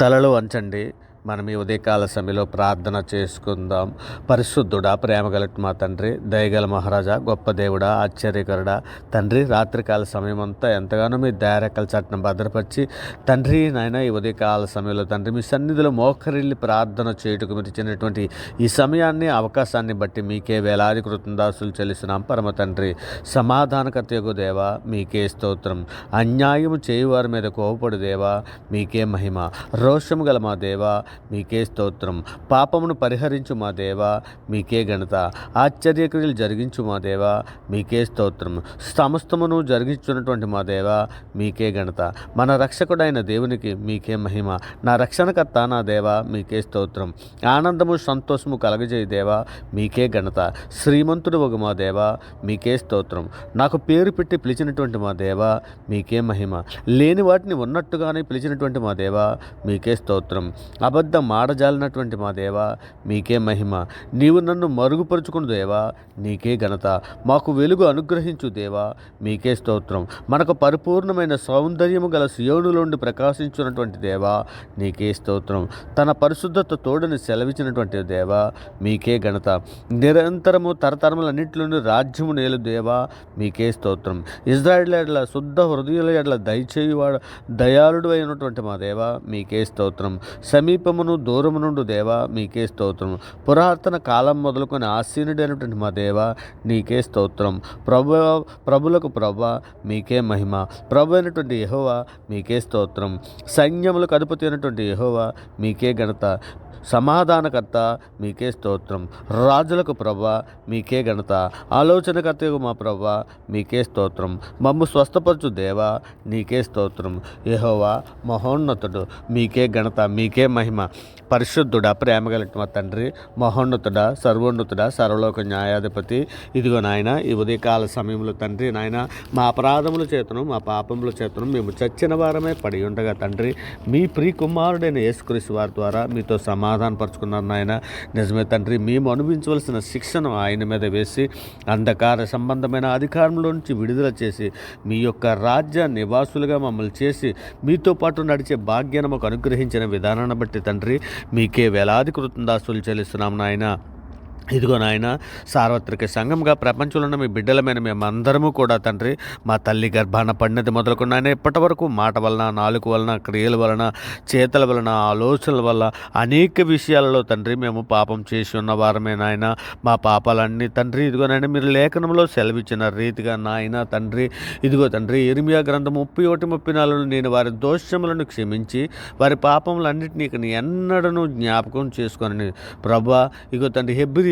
తలలు వంచండి. మనం ఈ ఉదయకాల సమయంలో ప్రార్థన చేసుకుందాం. పరిశుద్ధుడా ప్రేమగల మా తండ్రి దయగల మహారాజా గొప్ప దేవుడా ఆశ్చర్యకరుడా. తండ్రి రాత్రికాల సమయం అంతా ఎంతగానో మీ దయారెక్కల చట్టం భద్రపరిచి తండ్రి నాయన ఈ ఉదయకాల సమయంలో తండ్రి మీ సన్నిధిలో మోకరిల్లి ప్రార్థన చేయుటకు మీరు ఇచ్చినటువంటి ఈ సమయాన్ని అవకాశాన్ని బట్టి మీకే వేలాది కృతందాసులు చెల్లిస్తున్నాం. పరమ తండ్రి సమాధానకర్తయగు దేవా మీకే స్తోత్రం. అన్యాయం చేయువారి మీద కోపడు దేవా మీకే మహిమ. రోషము గల మా దేవా మీకే స్తోత్రం. పాపమును పరిహరించు మా దేవా మీకే ఘనత. ఆశ్చర్యక్రియలు జరిగించు మా దేవా మీకే స్తోత్రం. సమస్తమును జరిగించున్నటువంటి మా దేవా మీకే ఘనత. మన రక్షకుడైన దేవునికి మీకే మహిమ. నా రక్షణకర్త నా దేవా మీకే స్తోత్రం. ఆనందము సంతోషము కలగజేయ దేవా మీకే ఘనత. శ్రీమంతుడు ఒక మా దేవా మీకే స్తోత్రం. నాకు పేరు పెట్టి పిలిచినటువంటి మా దేవా మీకే మహిమ. లేని వాటిని ఉన్నట్టుగానే పిలిచినటువంటి మా దేవా మీకే స్తోత్రం. అబద్ధ మాడజాలినటువంటి మా దేవా మీకే మహిమ. నీవు నన్ను మరుగుపరుచుకుని దేవా నీకే ఘనత. మాకు వెలుగు అనుగ్రహించు దేవా మీకే స్తోత్రం. మనకు పరిపూర్ణమైన సౌందర్యము గల సియోనులోండి ప్రకాశించున్నటువంటి దేవా నీకే స్తోత్రం. తన పరిశుద్ధత తోడని సెలవిచ్చినటువంటి దేవా మీకే ఘనత. నిరంతరము తరతరములన్నింటిలోని రాజ్యము నేలు దేవా మీకే స్తోత్రం. ఇజ్రాయిల్ ఎడ్ల శుద్ధ హృదయుల ఎడ్ల దయచేయువాడు దయాళుడు అయినటువంటి మా దేవా మీకే స్తోత్రం. సమీపమును దూరము నుండి దేవా మీకే స్తోత్రం పురాతన కాలం మొదలుకొని ఆసీనుడైనటువంటి మా దేవా నీకే స్తోత్రం. ప్రభు ప్రభులకు ప్రభ మీకే మహిమ. ప్రభు అయినటువంటి యహోవా మీకే స్తోత్రం. సైన్యములకు అధిపతి అయినటువంటి యహోవా మీకే ఘనత. సమాధానకర్త మీకే స్తోత్రం. రాజులకు ప్రభ మీకే ఘనత. ఆలోచనకర్తకు మా ప్రభ మీకే స్తోత్రం. మమ్ము స్వస్థపరచు దేవా నీకే స్తోత్రం. యహోవా మహోన్నతుడు మీకే ఘనత మీకే మహిమ. పరిశుద్ధుడా ప్రేమగల మా తండ్రి మహోన్నతుడా సర్వోన్నతుడా సర్వలోక న్యాయాధిపతి. ఇదిగో నాయన ఈ ఉదయకాల సమయంలో తండ్రి నాయన మా అపరాధముల చేతను మా పాపముల చేతను మేము చచ్చిన వారమే పడి ఉండగా తండ్రి మీ ప్రీ కుమారుడైన యేసుక్రీస్తు వారి ద్వారా మీతో సమా సమాధానపరుచుకున్నారు నాయన. నిజమే తండ్రి మేము అనుభవించవలసిన శిక్షను ఆయన మీద వేసి అంధకార సంబంధమైన అధికారంలో నుంచి విడుదల చేసి మీ యొక్క రాజ్య నివాసులుగా మమ్మల్ని చేసి మీతో పాటు నడిచే భాగ్యాన్ని మాకు అనుగ్రహించిన విధానాన్ని బట్టి తండ్రి మీకే వేలాది కృతందాస్తులు చెల్లిస్తున్నాం నాయన. ఇదిగో నాయన సార్వత్రిక సంఘంగా ప్రపంచంలో ఉన్న మీ బిడ్డలమైన మేమందరము కూడా తండ్రి మా తల్లి గర్భాన పడినది మొదలుకున్న ఆయన ఇప్పటి వరకు మాట వలన నాలుగు వలన క్రియల వలన చేతల వలన ఆలోచనల వల్ల అనేక విషయాలలో తండ్రి మేము పాపం చేసి ఉన్న వారమే నాయన. మా పాపాలన్నీ తండ్రి ఇదిగో నాయన మీరు లేఖనంలో సెలవిచ్చిన రీతిగా నాయన తండ్రి ఇదిగో తండ్రి ఇరిమియా గ్రంథం ముప్పై ఒకటి ముప్పై నాలుగు నేను వారి దోషములను క్షమించి వారి పాపములన్నింటినీ ఎన్నడను జ్ఞాపకం చేసుకొని ప్రభా ఇగో తండ్రి హెబ్రి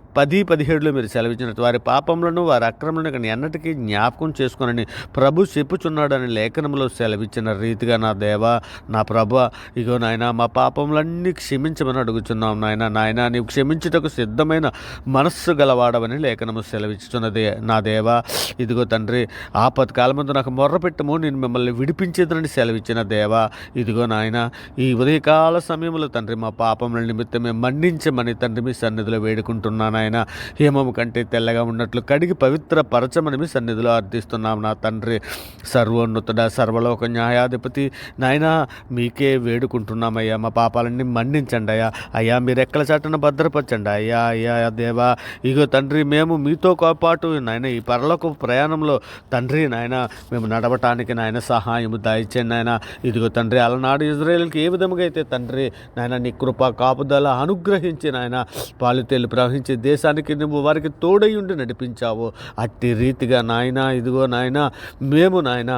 పది పదిహేడులో మీరు సెలవిచ్చినట్టు వారి పాపములను వారి అక్రమలను కానీ ఎన్నటికీ జ్ఞాపకం చేసుకునని ప్రభు చెప్పుచున్నాడని లేఖనంలో సెలవిచ్చిన రీతిగా నా దేవా నా ప్రభ ఇగో నాయన మా పాపములన్నీ క్షమించమని అడుగుచున్నాం నాయన. నాయన నీవు క్షమించుటకు సిద్ధమైన మనస్సు గలవాడవని లేఖనము సెలవిచ్చుతున్నది నా దేవా ఇదిగో తండ్రి ఆపత్కాలమందు నాకు మొర్రపెట్టము నేను మిమ్మల్ని విడిపించేదనని సెలవిచ్చిన దేవా. ఇదిగో నాయన ఈ ఉదయకాల సమయంలో తండ్రి మా పాపముల నిమిత్తమే మన్నించమని తండ్రి మీ సన్నిధిలో వేడుకుంటున్నాను ఆయన హేమము కంటే తెల్లగా ఉన్నట్లు కడిగి పవిత్ర పరచమని మీ సన్నిధిలో అర్థిస్తున్నాం నా తండ్రి. సర్వోన్నతుడ సర్వలోక న్యాయాధిపతి నాయన మీకే వేడుకుంటున్నామయ్యా. మా పాపాలన్నీ మన్నించండి అయ్యా అయ్యా మీరు ఎక్కడ చాటున భద్రపరచండి అయ్యా. అయ్యా దేవా ఇగో తండ్రి మేము మీతో పాటు నాయన ఈ పరలోక ప్రయాణంలో తండ్రి నాయన మేము నడవటానికి నాయన సహాయం దాయిచ్చండి నాయన. ఇదిగో తండ్రి అలనాడు ఇజ్రాయేల్కి ఏ విధముగా అయితే తండ్రి నాయన నీ కృప కాపుదల అనుగ్రహించి నాయన పాలుతేలు ప్రవహించే దేశానికి నువ్వు వారికి తోడై ఉండి నడిపించావు. అట్టి రీతిగా నాయన ఇదిగో నాయన మేము నాయన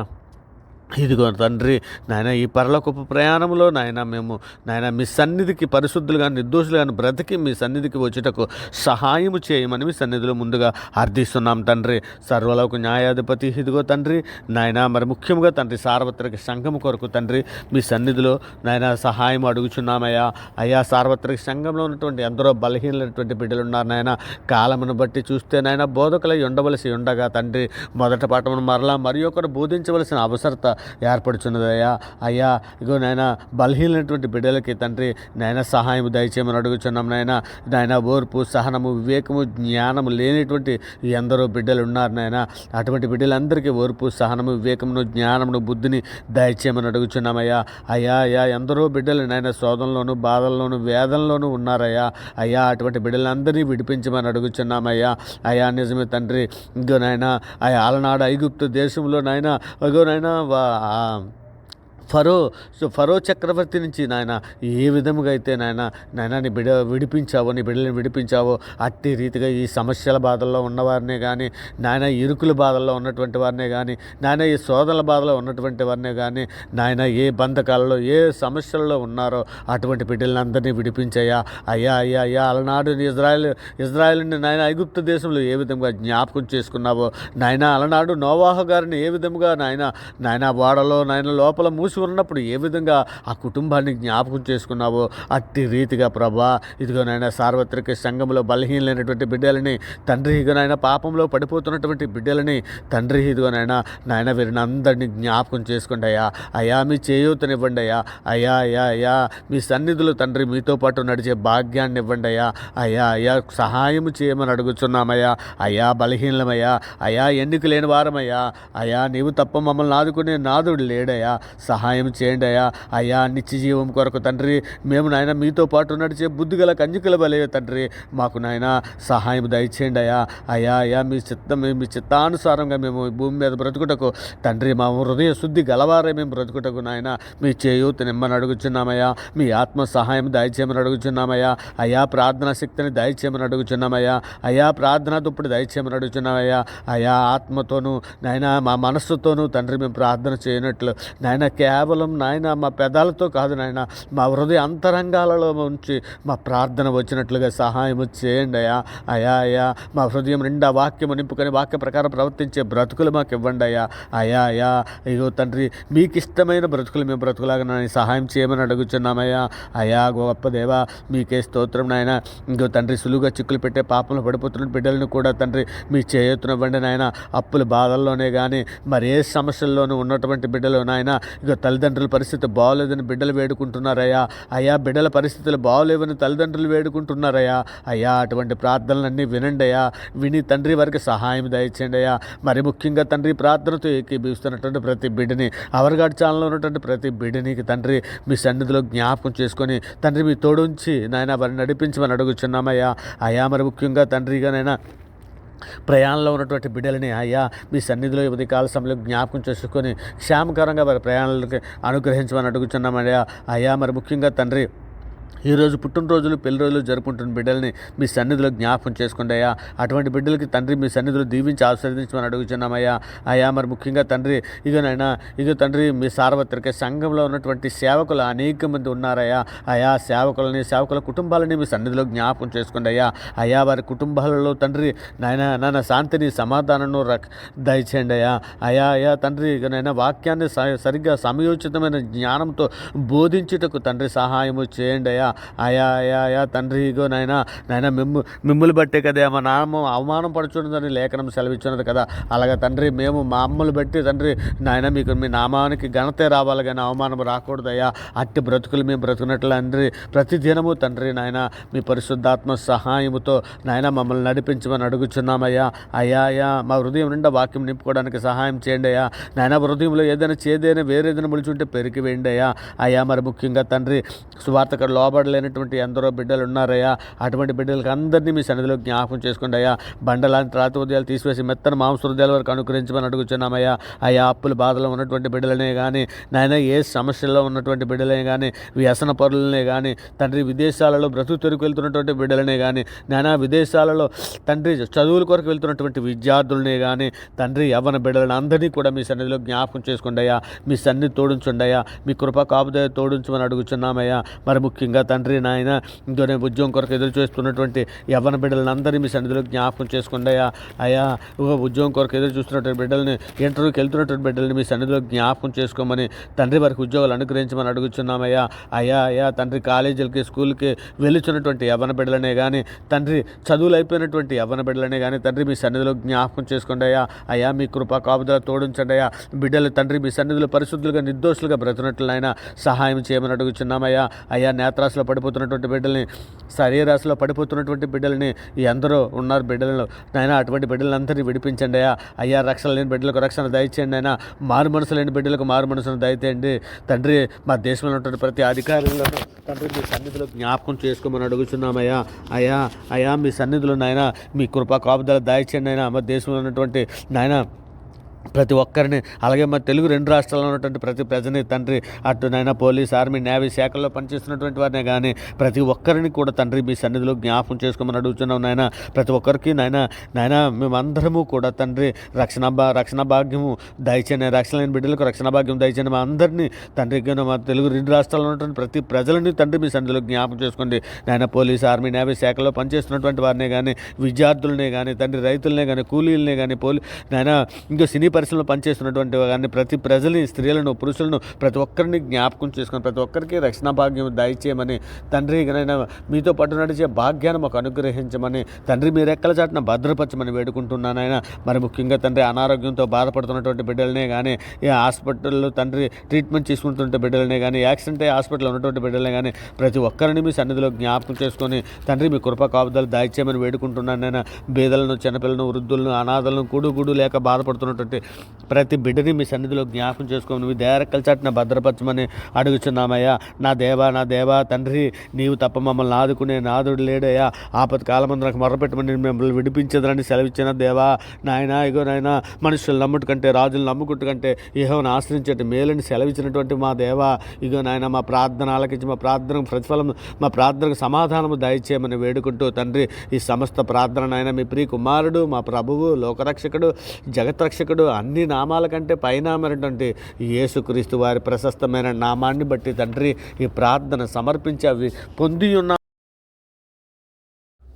ఇదిగో తండ్రి నాయన ఈ పరలోకపు ప్రయాణంలో నాయన మేము నాయన మీ సన్నిధికి పరిశుద్ధులుగా నిర్దోషులుగా బ్రతికి మీ సన్నిధికి వచ్చుటకు సహాయము చేయమని మీ సన్నిధిలో ముందుగా అర్థిస్తున్నాం తండ్రి. సర్వలోక న్యాయాధిపతి ఇదిగో తండ్రి నాయన మరి ముఖ్యంగా తండ్రి సార్వత్రిక సంఘం కొరకు తండ్రి మీ సన్నిధిలో నాయన సహాయం అడుగుచున్నామయ్యా. అయ్యా సార్వత్రిక సంఘంలో ఉన్నటువంటి ఎందరో బలహీనమైనటువంటి బిడ్డలు ఉన్నారు నాయన. కాలమును బట్టి చూస్తే నాయన బోధకులై ఉండవలసి ఉండగా తండ్రి మొదట పాఠమును మరలా మరి ఒకరు బోధించవలసిన అవసరత ఏర్పడుచున్నదయ్యా అయ్యా. ఇగో నాయన బలహీనటువంటి బిడ్డలకి తండ్రి నాయన సహాయం దయచేయమని అడుగుచున్నాం నాయన. నాయన ఓర్పు సహనము వివేకము జ్ఞానము లేనిటువంటి ఎందరో బిడ్డలు ఉన్నారు నాయన. అటువంటి బిడ్డలందరికీ ఓర్పు సహనము వివేకమును జ్ఞానమును బుద్ధిని దయచేయమని అడుగుచున్నామయ్యా అయ్యా. అయ్యా ఎందరో బిడ్డలు నాయన శోధనలోను బాధల్లోను వేదంలోనూ ఉన్నారయ్యా. అయ్యా అటువంటి బిడ్డలందరినీ విడిపించమని అడుగుచున్నామయ్యా అయ్యా. నిజమే తండ్రి. ఇంకో నాయన అయ్యా అలనాడు ఐగుప్తు దేశంలో నాయన అగో నాయన వా- ఆ ఫరో ఫరో చక్రవర్తి నుంచి నాయన ఏ విధముగా అయితే నాయన నాయన నీ బిడ విడిపించావో నీ బిడ్డలను విడిపించావో అట్టి రీతిగా ఈ సమస్యల బాధల్లో ఉన్నవారినే కానీ నాయన ఇరుకుల బాధల్లో ఉన్నటువంటి వారినే కానీ నాయన ఈ శోధనల బాధలో ఉన్నటువంటి వారినే కానీ నాయన ఏ బంధకాలలో ఏ సమస్యల్లో ఉన్నారో అటువంటి బిడ్డలందరినీ విడిపించయ్యా. అయ్యా అయ్యా అయ్యా అలనాడు ఇజ్రాయెల్ ఇజ్రాయెల్ని నాయన ఐగుప్తు దేశంలో ఏ విధంగా జ్ఞాపకం చేసుకున్నావో నాయన అలనాడు నోవాహ గారిని ఏ విధంగా నాయన నాయన వాడలో నాయన లోపల మూసి ఉన్నప్పుడు ఏ విధంగా ఆ కుటుంబాన్ని జ్ఞాపకం చేసుకున్నావో అట్టి రీతిగా ప్రభా ఇదిగోనైనా సార్వత్రిక సంఘంలో బలహీనమైనటువంటి బిడ్డలని తండ్రి ఇదిగోనైనా పాపంలో పడిపోతున్నటువంటి బిడ్డలని తండ్రి ఇదిగోనైనా నాయన వీరిని అందరినీ జ్ఞాపకం చేసుకోండి అయ్యా. అయా మీ చేయూతనివ్వండి అయ్యా. అయ్యా అయ్యా అయా మీ సన్నిధులు తండ్రి మీతో పాటు నడిచే భాగ్యాన్ని ఇవ్వండి అయ్యా. అయ్యా అయా సహాయం చేయమని అడుగుతున్నామయ్యా అయ్యా బలహీనమయ్యా అయా ఎన్నిక లేని వారమయ్యా. అయ్యా నీవు తప్ప మమ్మల్ని ఆదుకునే నాదుడు లేడయ్యా. సహాయం చేయండి అయ్యా. అయ్యా నిత్య జీవం కొరకు తండ్రి మేము నాయన మీతో పాటు నడిచే బుద్ధిగల కంజుకల బలే తండ్రి మాకు నాయన సహాయం దయచేయండి అయ్యా. అయ్యా అయ్యా మీ చిత్తం మీ చిత్తానుసారంగా మేము భూమి మీద బ్రతుకుటకు తండ్రి మా హృదయ శుద్ధి గలవారే మేము బ్రతుకుటకు నాయన మీ చేయూత నిమ్మని అడుగుచున్నామయ్యా. మీ ఆత్మ సహాయం దయచేయమని అడుగుచున్నామయ్యా. అయ్యా ప్రార్థనా శక్తిని దయచేయమని అడుగుచున్నామయ్యా. అయ్యా ప్రార్థనా దుప్పుడు దయచేయమని అడుగుచున్నామయ్యా. అయ్యా ఆత్మతోనూ నాయన మా మనస్సుతోనూ తండ్రి మేము ప్రార్థన చేయనట్లు నాయన కేవలం నాయన మా పెదాలతో కాదు నాయన మా హృదయ అంతరంగాలలో ఉంచి మా ప్రార్థన వచ్చినట్లుగా సహాయం చేయండి అయ్యా. అయా అయా మా హృదయం నిండా వాక్యం నింపుకొని వాక్య ప్రకారం ప్రవర్తించే బ్రతుకులు మాకు ఇవ్వండి అయ్యా. అయా అయా అయ్యో తండ్రి మీకు ఇష్టమైన బ్రతుకులు మేము బ్రతుకులాగా నాయన సహాయం చేయమని అడుగుచున్నామయ్యా అయ్యా. గొప్ప దేవా మీకే స్తోత్రం నాయన. ఇంకో తండ్రి సులువుగా చిక్కులు పెట్టే పాపంలో పడిపోతున్న బిడ్డలను కూడా తండ్రి మీ చేయుతున్నవ్వండి నాయన. అప్పుల బాధల్లోనే కానీ మరి ఏ సమస్యల్లోనూ ఉన్నటువంటి బిడ్డలు నాయన ఇక తల్లిదండ్రుల పరిస్థితి బాగోలేదని బిడ్డలు వేడుకుంటున్నారయ్యా. అయ్యా బిడ్డల పరిస్థితులు బాగోలేవని తల్లిదండ్రులు వేడుకుంటున్నారయ్యా. అయ్యా అటువంటి ప్రార్థనలన్నీ వినండి అయ్యా. విని తండ్రి వారికి సహాయం దయచేయండి అయ్యా. మరి ముఖ్యంగా తండ్రి ప్రార్థనతో ఏకీభవిస్తున్నటువంటి ప్రతి బిడ్డని అవర్గాడ్ ఛానల్లో ఉన్నటువంటి ప్రతి బిడ్డనికి తండ్రి మీ సన్నిధిలో జ్ఞాపకం చేసుకొని తండ్రి మీ తోడుంచి నాయన వారిని నడిపించమని అడుగుచున్నామయ్యా. అయ్యా మరి ముఖ్యంగా తండ్రిగా నైనా ప్రయాణంలో ఉన్నటువంటి బిడ్డలని అయ్యా మీ సన్నిధిలో ఉదయ కాల సమయంలో జ్ఞాపకం చేసుకొని క్షేమకరంగా వారి ప్రయాణాలకి అనుగ్రహించమని అడుగుతున్నామయ్యా అయ్యా మరి ముఖ్యంగా తండ్రి ఈరోజు పుట్టినరోజులు పెళ్ళి రోజులు జరుపుకుంటున్న బిడ్డల్ని మీ సన్నిధిలో జ్ఞాపకం చేసుకోండి అయ్యా. అటువంటి బిడ్డలకి తండ్రి మీ సన్నిధిలో దీవించి ఆశీర్వదించమని అడుగుతున్నామయ్యా అయ్యా. మరి ముఖ్యంగా తండ్రి ఇగనైనా ఇక తండ్రి మీ సార్వత్రిక సంఘంలో ఉన్నటువంటి సేవకులు అనేక మంది ఉన్నారయ్యా. అయా సేవకులని సేవకుల కుటుంబాలని మీ సన్నిధిలో జ్ఞాపకం చేసుకోండి అయ్యా. అయ్యా వారి కుటుంబాలలో తండ్రి నాయన నాన్న శాంతిని సమాధానం రక్ దయచేయండి అయ్యా. అయా అయా తండ్రి నాయన వాక్యాన్ని స- సరిగ్గా సమయోచితమైన జ్ఞానంతో బోధించుటకు తండ్రి సహాయము చేయండి అయ్యా. అయా అయా అయా తండ్రి ఇగో నాయన నాయన మిమ్ము మిమ్ములు బట్టే కదా మా నామం అవమానం పడుచున్నదని లేఖనం సెలవిచ్చున్నది కదా. అలాగే తండ్రి మేము మా అమ్మలు బట్టి తండ్రి నాయన మీకు మీ నామానికి ఘనతే రావాలి కానీ అవమానం రాకూడదయ్యా అట్టి బ్రతుకులు మేము బ్రతుకున్నట్లు తండ్రి ప్రతి దినము తండ్రి నాయన మీ పరిశుద్ధాత్మ సహాయముతో నాయన మమ్మల్ని నడిపించమని అడుగుచున్నామయ్యా. అయ్యా అయ్యా మా హృదయం నిండా వాక్యం నింపుకోవడానికి సహాయం చేయండి అయ్యా. నాయన హృదయంలో ఏదైనా చేదైనా వేరేదైనా ముడిచుంటే పెరిగి వేయండి అయ్యా. అయ్యా మరి ముఖ్యంగా తండ్రి సువార్తకు లోబడలేనటువంటి ఎందరో బిడ్డలు ఉన్నారయ్యా. అటువంటి బిడ్డలకు అందరినీ మీ సన్నిధిలో జ్ఞాపకం చేసుకోండి అయ్యా. బండలాంటి రాతి ఉదయాలు తీసివేసి మెత్తన మాంసృదయాల వరకు అనుగ్రహించమని అడుగుచున్నామయ్యా అయ్యా. అప్పుల బాధలో ఉన్నటువంటి బిడ్డలనే కానీ నాయన ఏ సమస్యల్లో ఉన్నటువంటి బిడ్డలే కానీ వ్యసన పరులనే కానీ తండ్రి విదేశాలలో బ్రతుకు తెరుకు వెళ్తున్నటువంటి బిడ్డలనే కానీ నాయన విదేశాలలో తండ్రి చదువుల కొరకు వెళ్తున్నటువంటి విద్యార్థులనే కానీ తండ్రి యవ్వన బిడ్డలను అందరినీ కూడా మీ సన్నిధిలో జ్ఞాపకం చేసుకోండి అయ్యా. మీ సన్నిధి తోడుంచుండయా మీ కృప కాపుదయ తోడుంచమని అడుగుచున్నామయ్యా మరి ముఖ్యంగా తండ్రి నాయన ఇంకో నేను ఉద్యోగం కొరకు ఎదురు చూస్తున్నటువంటి యవ్వన బిడ్డలందరినీ మీ సన్నిధిలో జ్ఞాపకం చేసుకోండి అయ్యా. అయ్యా ఓ ఉద్యోగం కొరకు ఎదురు చూస్తున్నటువంటి బిడ్డల్ని ఇంటర్వ్యూకి వెళ్తున్నటువంటి బిడ్డల్ని మీ సన్నిధిలో జ్ఞాపకం చేసుకోమని తండ్రి వారికి ఉద్యోగాలు అనుగ్రహించమని అడుగుతున్నామయ్యా అయ్యా అయ్యా తండ్రి కాలేజీలకి స్కూల్కి వెళ్ళుచున్నటువంటి యవ్వన బిడ్డలనే కానీ తండ్రి చదువులు అయిపోయినటువంటి యవ్వన బిడ్డలనే కానీ తండ్రి మీ సన్నిధిలో జ్ఞాపకం చేసుకోండి అయ్యా. అయ్యా మీ కృపా కాపుదల తోడించండి అయ్యా. బిడ్డలు తండ్రి మీ సన్నిధిలో పరిశుద్ధులుగా నిర్దోషులుగా బ్రతునట్లయినా సహాయం చేయమని అడుగుచున్నామయ్యా. అయ్యా రాశిలో పడిపోతున్నటువంటి బిడ్డల్ని శరీరాశలో పడిపోతున్నటువంటి బిడ్డల్ని ఎందరో ఉన్నారు బిడ్డలను. నాయన అటువంటి బిడ్డలందరినీ విడిపించండి అయ్యా. అయ్యా రక్షణ లేని బిడ్డలకు రక్షణ దయచేయండి అయినా మారు మనసు లేని బిడ్డలకు మారు మనసును దయచేయండి. తండ్రి మా దేశంలో ఉన్నటువంటి ప్రతి అధికారులను తండ్రి మీ సన్నిధిలో జ్ఞాపకం చేసుకోమని అడుగుతున్నామయ్యా అయ్యా అయ్యా మీ సన్నిధిలో నాయన మీ కృపా కాపుదల దయచేయండి అయినా మా దేశంలో ఉన్నటువంటి నాయన ప్రతి ఒక్కరిని అలాగే మా తెలుగు రెండు రాష్ట్రాల్లో ఉన్నటువంటి ప్రతి ప్రజని తండ్రి అటు నైనా పోలీస్ ఆర్మీ నేవీ శాఖల్లో పనిచేస్తున్నటువంటి వారినే కానీ ప్రతి ఒక్కరిని కూడా తండ్రి మీ సన్నిధిలో జ్ఞాపం చేసుకోమని అడుగుతున్నాం నాయన. ప్రతి ఒక్కరికి నాయన నాయన మేమందరము కూడా తండ్రి రక్షణ భా రక్షణ భాగ్యము దయచేయని రక్షణ లేని బిడ్డలకు రక్షణ భాగ్యం దయచేయని మా అందరినీ తండ్రి మా తెలుగు రెండు రాష్ట్రాల్లో ఉన్నటువంటి ప్రతి ప్రజలని తండ్రి మీ సన్నిధిలో జ్ఞాపం చేసుకోండి. నాయన పోలీస్ ఆర్మీ నేవీ శాఖలో పనిచేస్తున్నటువంటి వారినే కానీ విద్యార్థులనే కానీ తండ్రి రైతులనే కానీ కూలీలనే కానీ పోలీ నాయన ఇంకా సినీ పరిశ్రమలో పనిచేస్తున్నటువంటి కానీ ప్రతి ప్రజల్ని స్త్రీలను పురుషులను ప్రతి ఒక్కరిని జ్ఞాపకం చేసుకొని ప్రతి ఒక్కరికి రక్షణ భాగ్యం దయచేయమని తండ్రి మీతో పాటు నడిచే భాగ్యాన్ని మాకు అనుగ్రహించమని తండ్రి మీరు ఎక్కల చాటున భద్రపరచమని వేడుకుంటున్నాను ఆయన. మరి ముఖ్యంగా తండ్రి అనారోగ్యంతో బాధపడుతున్నటువంటి బిడ్డలనే కానీ ఈ హాస్పిటల్లో తండ్రి ట్రీట్మెంట్ తీసుకుంటున్న బిడ్డలనే కానీ యాక్సిడెంట్ అయ్యి హాస్పిటల్ ఉన్నటువంటి బిడ్డలనే కానీ ప్రతి ఒక్కరిని మీ సన్నిధిలో జ్ఞాపకం చేసుకొని తండ్రి మీ కృప కాపుదలు దయచేయమని వేడుకుంటున్నాను నేను బీదలను చిన్నపిల్లలను వృద్ధులను అనాథలను కూడు గుడు లేక బాధపడుతున్నటువంటి ప్రతి బిడ్డని మీ సన్నిధిలో జ్ఞాపకం చేసుకోమని మీ దేరక్కల చాటున భద్రపరచమని అడుగుచున్నామయ్యా. నా దేవా నా దేవా తండ్రి నీవు తప్ప మమ్మల్ని ఆదుకునే నాదుడు లేడయ్యా. ఆపద కాలమందు నాకు మొరపెట్టమని మిమ్మల్ని విడిపించదని సెలవిచ్చిన దేవా. నాయన ఇగో నాయన మనుషులు నమ్ముట కంటే రాజులు నమ్ముకుంటు కంటే ఏహోని ఆశ్రయించేటి మేలని సెలవిచ్చినటువంటి మా దేవా. ఇగో నాయన మా ప్రార్థన ఆలకించి మా ప్రార్థనకు ప్రతిఫలం మా ప్రార్థనకు సమాధానము దయచేయమని వేడుకుంటూ తండ్రి ఈ సమస్త ప్రార్థన నాయన మీ ప్రియ కుమారుడు మా ప్రభువు లోకరక్షకుడు జగత్రక్షకుడు అన్ని నామాల కంటే పైనామైనటువంటి యేసుక్రీస్తు వారి ప్రశస్తమైన నామాన్ని బట్టి తండ్రి ఈ ప్రార్థన సమర్పించి అవి పొంది ఉన్న.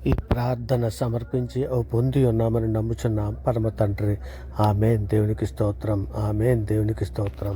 ఈ ప్రార్థన సమర్పించి ఓ పొంది ఉన్నామని నమ్ముచున్నాం. పరమ తండ్రి ఆమెన్. దేవునికి స్తోత్రం ఆమెన్. దేవునికి స్తోత్రం.